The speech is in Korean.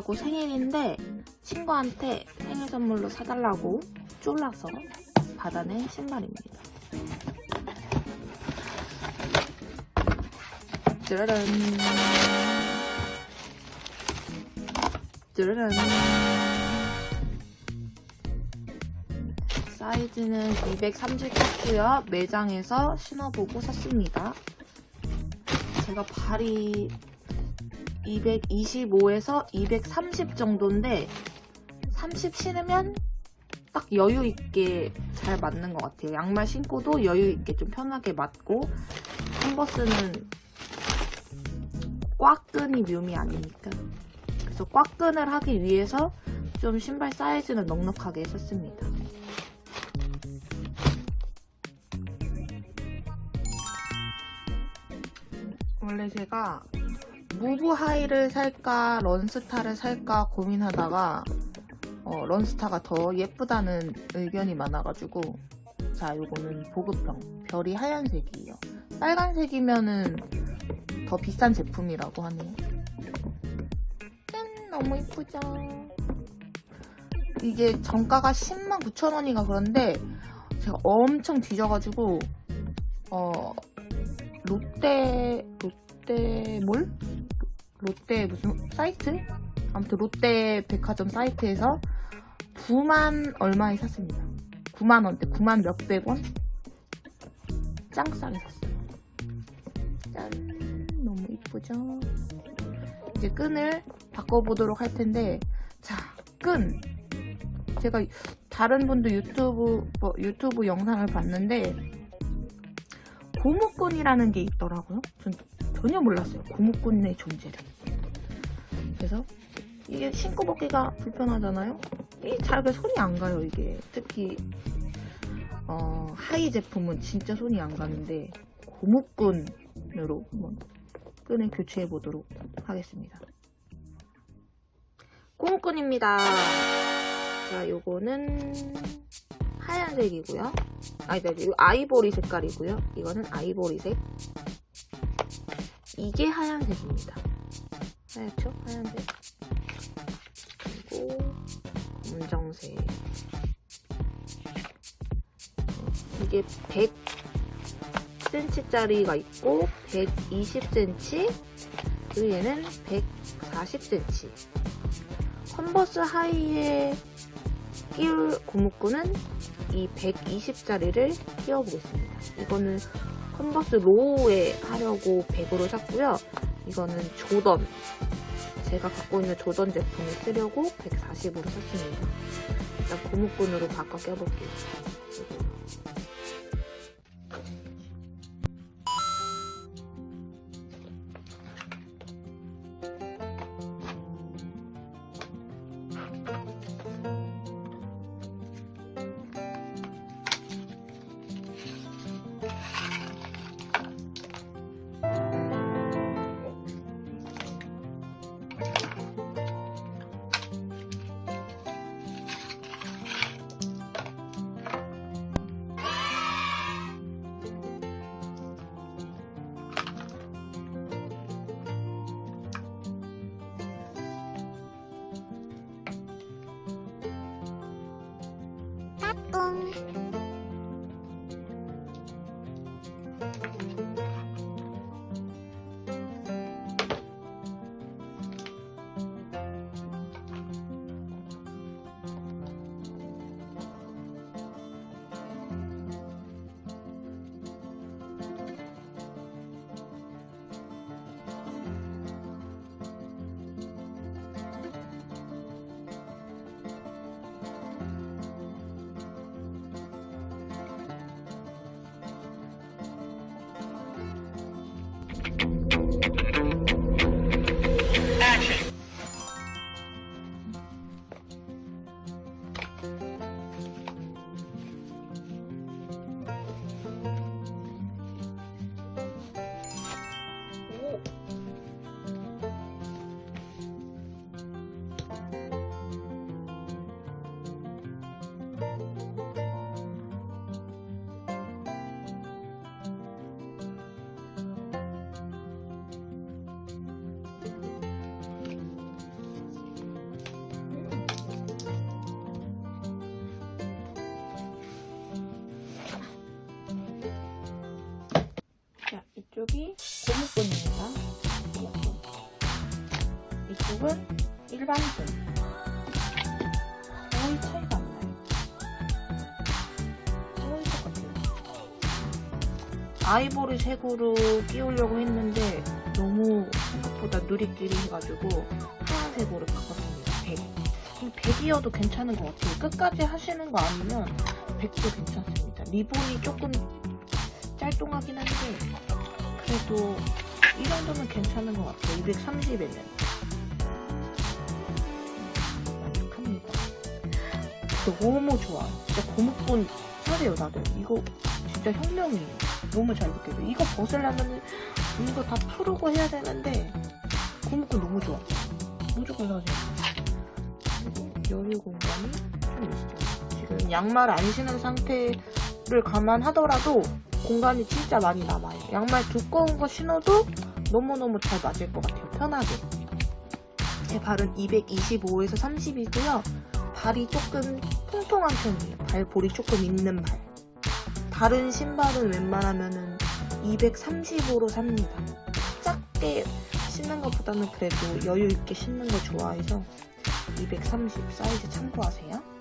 곧 생일인데 친구한테 생일 선물로 사달라고 쫄라서 받아낸 신발입니다. 짜라란. 짜라란. 사이즈는 230였고요. 매장에서 신어보고 샀습니다. 제가 발이 225에서 230 정도인데 30 신으면 딱 여유 있게 잘 맞는 것 같아요. 양말 신고도 여유 있게 좀 편하게 맞고 컨버스는 꽉끈이 묘미 아니니까. 그래서 꽉끈을 하기 위해서 좀 신발 사이즈는 넉넉하게 했었습니다. 원래 제가 무브 하이를 살까 런스타를 살까 고민하다가 어, 런스타가 더 예쁘다는 의견이 많아가지고 자 요거는 보급형 별이 하얀색이에요. 빨간색이면은 더 비싼 제품이라고 하네요. 짠 너무 이쁘죠? 이게 정가가 10만 9천 원인가 그런데 제가 엄청 뒤져가지고 어 롯데 롯데몰 롯데 무슨 사이트? 아무튼 롯데 백화점 사이트에서 9만 얼마에 샀습니다. 9만 원대, 9만 몇백 원? 짱 싸게 샀어요. 짠, 너무 이쁘죠? 이제 끈을 바꿔보도록 할 텐데, 자, 끈. 제가 다른 분들 유튜브, 뭐, 유튜브 영상을 봤는데, 고무끈이라는 게 있더라고요. 전 전혀 몰랐어요. 고무끈의 존재를. 그래서 이게 신고 벗기가 불편하잖아요. 이게 잘그 손이 안 가요. 이게 특히 어, 하이 제품은 진짜 손이 안 가는데 고무끈으로 한번 끈을 교체해 보도록 하겠습니다. 고무끈입니다. 자, 요거는 하얀색이고요. 아니, 네, 아이보리 색깔이고요. 이거는 아이보리색. 이게 하얀색입니다. 하얗죠? 하얀색. 그리고 검정색. 이게 100cm짜리가 있고 120cm 그리고 얘는 140cm 컨버스 하이에 끼울 고무끈은 이 120짜리를 끼워보겠습니다. 이거는 컨버스 로우에 하려고 100으로 샀고요. 이거는 조던. 제가 갖고 있는 조던 제품을 쓰려고 140으로 샀습니다. 일단 고무끈으로 바꿔 껴볼게요. 이쪽이 고무끈입니다. 이쪽은 일반끈. 거의 차이가 안 나요. 거의 똑같아요. 아이보리 색으로 끼우려고 했는데 너무 생각보다 누리끼리 해가지고 하얀색으로 바꿨습니다. 100. 100이어도 괜찮은 것 같아요. 끝까지 하시는 거 아니면 100도 괜찮습니다. 리본이 조금 짤뚱하긴 한데 그래도 이 정도면 괜찮은 것 같아요. 230에는 만족합니다. 너무 좋아. 진짜 고무본 사세요 다들. 이거 진짜 혁명이에요. 너무 잘 느껴요. 이거 벗으려면 이거 다 풀고 해야 되는데 고무본 너무 좋아. 무조건 사세요. 그리고 여유 공간이 좀 있어요. 지금 양말 안 신은 상태를 감안하더라도 공간이 진짜 많이 남아요. 양말 두꺼운 거 신어도 너무너무 잘 맞을 것 같아요. 편하게. 제 발은 225에서 30이고요. 발이 조금 통통한 편이에요. 발볼이 조금 있는 발. 다른 신발은 웬만하면은 235로 삽니다. 작게 신는 것보다는 그래도 여유 있게 신는 거 좋아해서 230 사이즈 참고하세요.